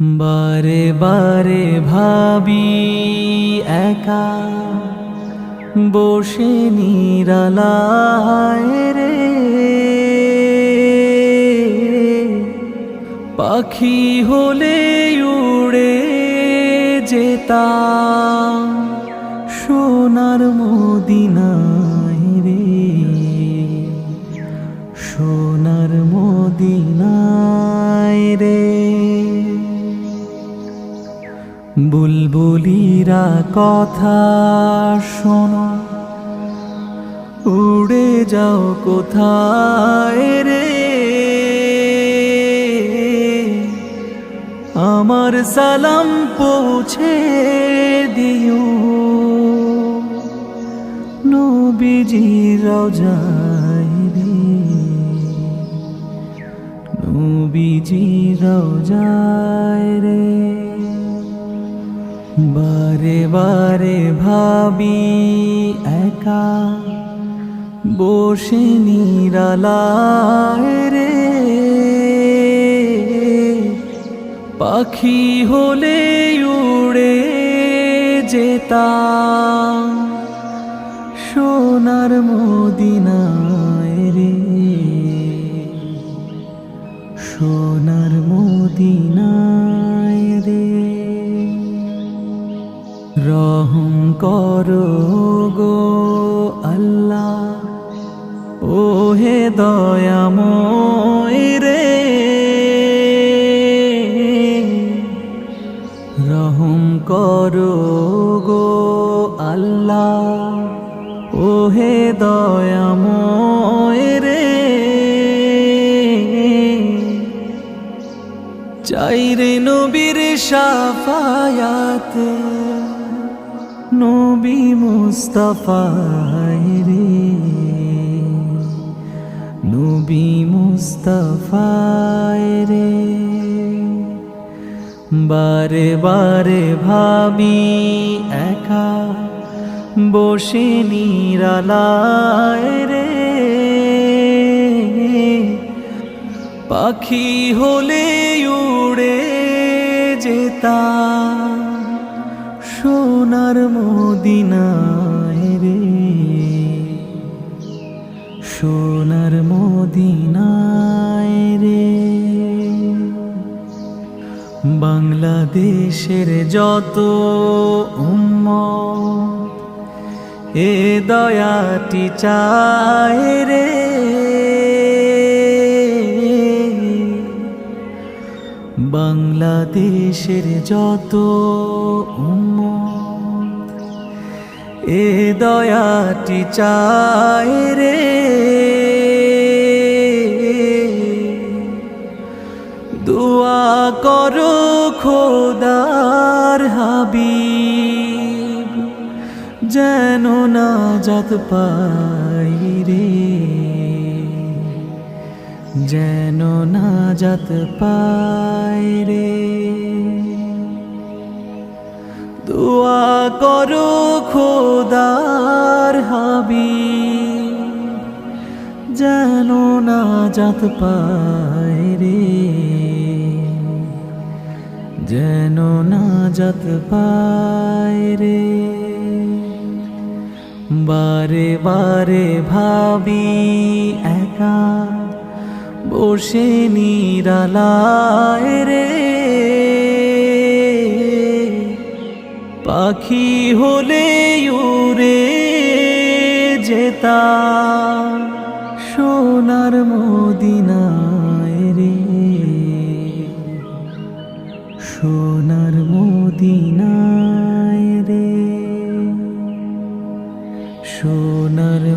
বারে বারে ভাবি একা বসে নিরালায় রে। পাখি হলে উড়ে যেতাম সোনার মদিনায় রে। সোনার মদিনায় রে। বুলবুলিরা কথা শোনো। উড়ে যাও কোথায় রে? আমার সালাম পৌঁছে দিও। নবীজি রওজায় রে। নবীজি রওজায় রে। বারে বারে ভাবি একা বসে নিরালায় রে। পাখি হলে উড়ে যেতাম সোনার মদিনায় রহম করো গো আল্লাহ। ও হে দয়াময় রে। রহম করো গো আল্লাহ। ও হে দয়াময় রে। চাইরে নবীর সাফায়াতে। নবী মুস্তাফায় রে। নবী মুস্তাফায় রে। বারে বারে ভাবি, একা বসে নিরালায় রে। পাখি হলে উড়ে যেতাম। সোনার মদিনায় রে। সোনার মদিনায় রে। বাংলাদেশের যত উম্ম এ দয়াটি চায় রে। বাংলাদেশের যত এ দয়াটি চায় রে। দোয়া করো খোদার হাবিব, যেন না যত পাই রে। যেন না যাত পাই রে। দোয়া করো খোদার হাবি যেন না যাত পায় রে। যেন না যাত পায় রে। বারে বারে ভাবি একা বসে নিরালায় রে। পাখি হলে উড়ে যেতা সোনার মদিনায় রে। সোনার মদিনায় রে। সোনার